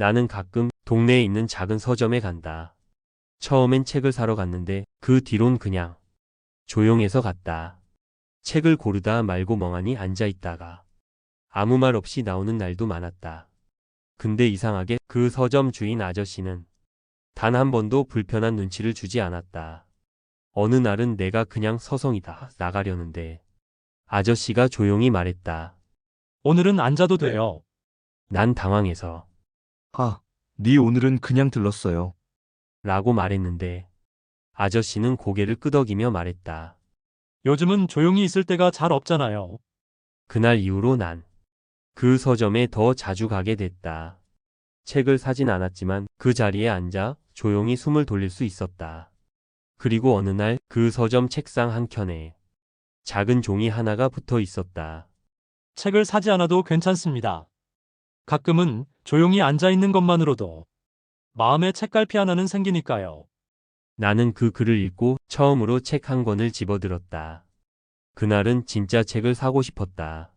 나는 가끔 동네에 있는 작은 서점에 간다. 처음엔 책을 사러 갔는데 그 뒤론 그냥 조용해서 갔다. 책을 고르다 말고 멍하니 앉아 있다가 아무 말 없이 나오는 날도 많았다. 근데 이상하게 그 서점 주인 아저씨는 단 한 번도 불편한 눈치를 주지 않았다. 어느 날은 내가 그냥 서성이다 나가려는데 아저씨가 조용히 말했다. 오늘은 앉아도 돼요. 난 당황해서 아, 네 오늘은 그냥 들렀어요. 라고 말했는데 아저씨는 고개를 끄덕이며 말했다. 요즘은 조용히 있을 때가 잘 없잖아요. 그날 이후로 난 그 서점에 더 자주 가게 됐다. 책을 사진 않았지만 그 자리에 앉아 조용히 숨을 돌릴 수 있었다. 그리고 어느 날 그 서점 책상 한켠에 작은 종이 하나가 붙어 있었다. 책을 사지 않아도 괜찮습니다. 가끔은 조용히 앉아 있는 것만으로도 마음에 책갈피 하나는 생기니까요. 나는 그 글을 읽고 처음으로 책 한 권을 집어들었다. 그날은 진짜 책을 사고 싶었다.